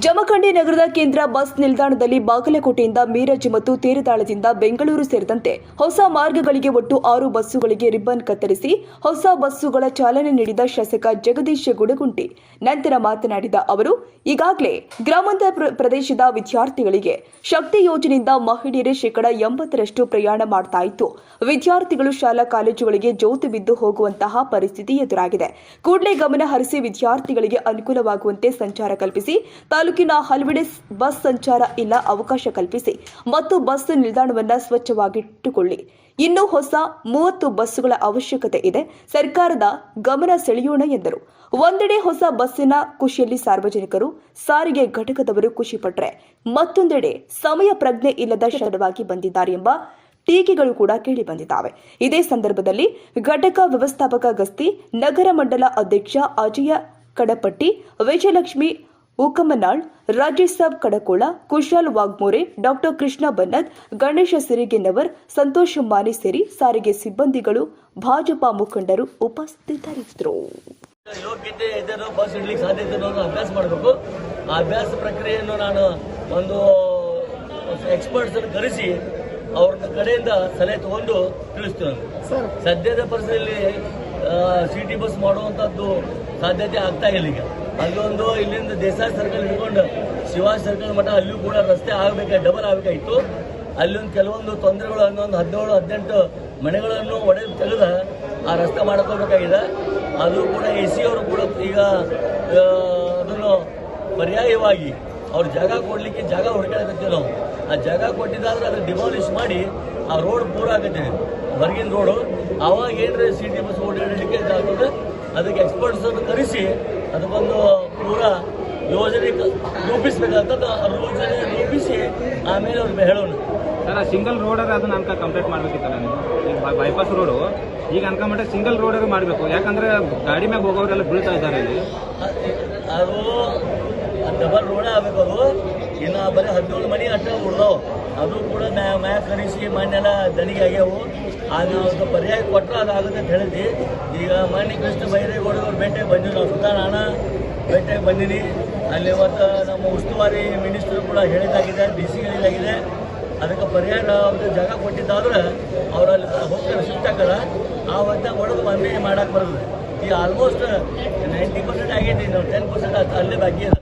ಜಮಖಂಡಿ ನಗರದ ಕೇಂದ್ರ ಬಸ್ ನಿಲ್ದಾಣದಲ್ಲಿ ಬಾಗಲಕೋಟೆಯಿಂದ ಮೀರಜ್ ಮತ್ತು ತೇರದಾಳದಿಂದ ಬೆಂಗಳೂರು ಸೇರಿದಂತೆ ಹೊಸ ಮಾರ್ಗಗಳಿಗೆ ಒಟ್ಟು ಆರು ಬಸ್ಸುಗಳಿಗೆ ರಿಬ್ಬನ್ ಕತ್ತರಿಸಿ ಹೊಸ ಬಸ್ಸುಗಳ ಚಾಲನೆ ನೀಡಿದ ಶಾಸಕ ಜಗದೀಶ್ ಗುಡಗುಂಟಿ. ನಂತರ ಮಾತನಾಡಿದ ಅವರು, ಈಗಾಗಲೇ ಗ್ರಾಮಾಂತರ ಪ್ರ- ಪ್ರದೇಶದ ವಿದ್ಯಾರ್ಥಿಗಳಿಗೆ ಶಕ್ತಿ ಯೋಜನೆಯಿಂದ ಮಹಿಳೆಯರೇ ಶೇಕಡ ಎಂಬತ್ತರಷ್ಟು ಪ್ರಯಾಣ ಮಾಡ್ತಾ ಇತ್ತು. ವಿದ್ಯಾರ್ಥಿಗಳು ಶಾಲಾ ಕಾಲೇಜುಗಳಿಗೆ ಜೋತು ಬಿದ್ದು ಹೋಗುವಂತಹ ಪರಿಸ್ಥಿತಿ ಎದುರಾಗಿದೆ. ಕೂಡಲೇ ಗಮನ ಹರಿಸಿ ವಿದ್ಯಾರ್ಥಿಗಳಿಗೆ ಅನುಕೂಲವಾಗುವಂತೆ ಸಂಚಾರ ಕಲ್ಪಿಸಿ ತಾಲೂಕಿನ ಹಲವೆಡೆ ಬಸ್ ಸಂಚಾರ ಇಲ್ಲ, ಅವಕಾಶ ಕಲ್ಪಿಸಿ ಮತ್ತು ಬಸ್ ನಿಲ್ದಾಣವನ್ನು ಸ್ವಚ್ಛವಾಗಿಟ್ಟುಕೊಳ್ಳಿ. ಇನ್ನು ಹೊಸ ಮೂವತ್ತು ಬಸ್ಸುಗಳ ಅವಶ್ಯಕತೆ ಇದೆ. ಸರ್ಕಾರದ ಗಮನ ಸೆಳೆಯೋಣ ಎಂದರು. ಒಂದೆಡೆ ಹೊಸ ಬಸ್ಸಿನ ಖುಷಿಯಲ್ಲಿ ಸಾರ್ವಜನಿಕರು, ಸಾರಿಗೆ ಘಟಕದವರು ಖುಷಿಪಟ್ಟರೆ ಮತ್ತೊಂದೆಡೆ ಸಮಯ ಪ್ರಜ್ಞೆ ಇಲ್ಲದ ಶರವಾಗಿ ಬಂದಿದ್ದಾರೆ ಎಂಬ ಟೀಕೆಗಳು ಕೂಡ ಕೇಳಿ ಬಂದಿದ್ದಾವೆ. ಇದೇ ಸಂದರ್ಭದಲ್ಲಿ ಘಟಕ ವ್ಯವಸ್ಥಾಪಕ ಗಸ್ತಿ, ನಗರ ಮಂಡಲ ಅಧ್ಯಕ್ಷ ಅಜಯ ಕಡಪಟ್ಟಿ, ವಿಜಯಲಕ್ಷ್ಮಿ ಉಕಮನಾಳ್ ರಾಜೇಶ್ ಕಡಕೋಳ ಕುಶಾಲ್ ವಾಗ್ಮೋರೆ ಡಾಕ್ಟರ್ ಕೃಷ್ಣ ಬನ್ನತ್ ಗಣೇಶ ಸಿರಿಗೆನ್ನವರ್ ಸಂತೋಷ್ ಮಾನಿ ಸೇರಿ ಸಾರಿಗೆ ಸಿಬ್ಬಂದಿಗಳು ಭಾಜಪಾ ಮುಖಂಡರು ಉಪಸ್ಥಿತರಿದ್ದರು. ಯೋಗ್ಯತೆ ಇದನ್ನು ಬಸ್ ಇಡ್ಲಿಕ್ಕೆ ಸಾಧ್ಯತೆ ಅನ್ನೋದು ಅಭ್ಯಾಸ ಮಾಡಬೇಕು. ಆ ಅಭ್ಯಾಸ ಪ್ರಕ್ರಿಯೆಯನ್ನು ನಾನು ಒಂದು ಎಕ್ಸ್ಪರ್ಟ್ಸ್ ಅನ್ನು ಕರೆಸಿ ಅವ್ರ ಕಡೆಯಿಂದ ಸಲಹೆ ತಗೊಂಡು ತಿಳಿಸ್ತೇನೆ ಸದ್ಯದ ಪರಿಸ್ಥಿತಿಯಲ್ಲಿ ಸಿಟಿ ಬಸ್ ಮಾಡುವಂಥದ್ದು ಸಾಧ್ಯತೆ ಆಗ್ತಾ ಇಲ್ಲ ಈಗ. ಅಲ್ಲೊಂದು ಇಲ್ಲಿಂದ ದೇಸಾಯಿ ಸರ್ಕಲ್ ಹಿಡ್ಕೊಂಡು ಶಿವಾಜಿ ಸರ್ಕಲ್ ಮಠ, ಅಲ್ಲೂ ಕೂಡ ರಸ್ತೆ ಆಗಬೇಕಾಗಿ ಡಬಲ್ ಆಗಬೇಕಾಗಿತ್ತು ಅಲ್ಲೊಂದು ಕೆಲವೊಂದು ತೊಂದರೆಗಳು ಅನ್ನೊಂದು ಹದಿನೇಳು, ಹದಿನೆಂಟು ಮನೆಗಳನ್ನು ಒಡೆದು ತೆಗೆದ ಆ ರಸ್ತೆ ಮಾಡ್ಕೋಬೇಕಾಗಿದೆ. ಅದು ಕೂಡ ಎ ಸಿ ಅವರು ಕೂಡ ಈಗ ಅದನ್ನು ಪರ್ಯಾಯವಾಗಿ ಅವ್ರ ಜಾಗ ಕೊಡಲಿಕ್ಕೆ ಜಾಗ ಹುಡುಕಾಡಕತ್ತೀವಿ ನಾವು. ಆ ಜಾಗ ಕೊಟ್ಟಿದ್ದಾದ್ರೆ ಅದನ್ನು ಡಿಮಾಲಿಷ್ ಮಾಡಿ ಆ ರೋಡ್ ಪೂರ ಆಗತ್ತೆ. ಹೊರಗಿನ ರೋಡು ಆವಾಗ ಏನ್ರಿ ಸಿಟಿ ಬಸ್ ಓಡಾಡಲಿಕ್ಕೆ ಇದಾಗ್ತದೆ? ಅದಕ್ಕೆ ಎಕ್ಸ್ಪರ್ಟ್ಸನ್ನು ಕರೆಸಿ ಅದಕ್ಕೊಂದು ಪೂರ ಯೋಜನೆ ಆ ಯೋಜನೆ ರೂಪಿಸಿ ಆಮೇಲೆ ಅವ್ರಿಗೆ ಹೇಳೋಣ. ಸರ್ ಆ ಸಿಂಗಲ್ ರೋಡರ್ ಅದನ್ನ ಅನ್ಕ ಕಂಪ್ಲೀಟ್ ಮಾಡ್ಬೇಕಿತ್ತಲ್ಲ ನೀವು? ಈಗ ಬೈಪಾಸ್ ರೋಡು ಈಗ ಅನ್ಕೊಂಬಿಟ್ರೆ ಸಿಂಗಲ್ ರೋಡರ್ ಮಾಡಬೇಕು. ಯಾಕಂದ್ರೆ ಗಾಡಿ ಮ್ಯಾಗ ಹೋಗೋರೆಲ್ಲ ಬೀಳ್ತಾ ಇದ್ದಾರೆ ಇಲ್ಲಿ. ಅದು ಡಬಲ್ ರೋಡೇ ಆಗ್ಬೇಕು ಅದು. ಇನ್ನು ಬರೀ ಹದಿನೇಳು ಮನೆ ಅಟ್ಟ ಉಳ್ದವು. ಅದು ಕೂಡ ಮ್ಯಾ ಕರೆಸಿ ಮಣ್ಣೆಲ್ಲ ದಣಿಗೆ ಆಗ್ಯಾವು. ಅದು ಒಂದು ಪರ್ಯಾಯ ಅದು ಆಗುತ್ತೆ ಅಂತ ಹೇಳಿದ್ವಿ. ಈಗ ಮಣ್ಣಿ ಕೃಷ್ಣ ಬೈರೇಗೌಡವ್ರ ಭೇಟಿಗೆ ಬಂದಿವಿ ನಾವು. ಸುತ್ತ ನಾನು ಭೇಟಿಗೆ ಬಂದೀನಿ. ಅಲ್ಲಿ ಇವತ್ತು ನಮ್ಮ ಉಸ್ತುವಾರಿ ಮಿನಿಸ್ಟರ್ ಕೂಡ ಹೇಳಿದಾಗಿದೆ ಡಿ ಸಿ ಹೇಳಿದಾಗಿದೆ ಅದಕ್ಕೆ ಪರ್ಯಾಯ ಅವ್ರಿಗೆ ಜಾಗ ಕೊಟ್ಟಿದ್ದಾದ್ರೆ ಅವರಲ್ಲಿ ಹೋಗ್ತಾರೆ ಶಿಫ್ಟ್ ಆಗ್ತಾರೆ ಆ ಹೊತ್ತಾಗ ಹೊಡೆದು ಮನೆ ಮಾಡಕ್ಕೆ ಬರೋದು ಈಗ ಆಲ್ಮೋಸ್ಟ್ ನೈಂಟಿ ಪರ್ಸೆಂಟ್ ಆಗೈತಿ ನಾವು ಟೆನ್ ಪರ್ಸೆಂಟ್ ಅಲ್ಲೇ ಬಾಕಿ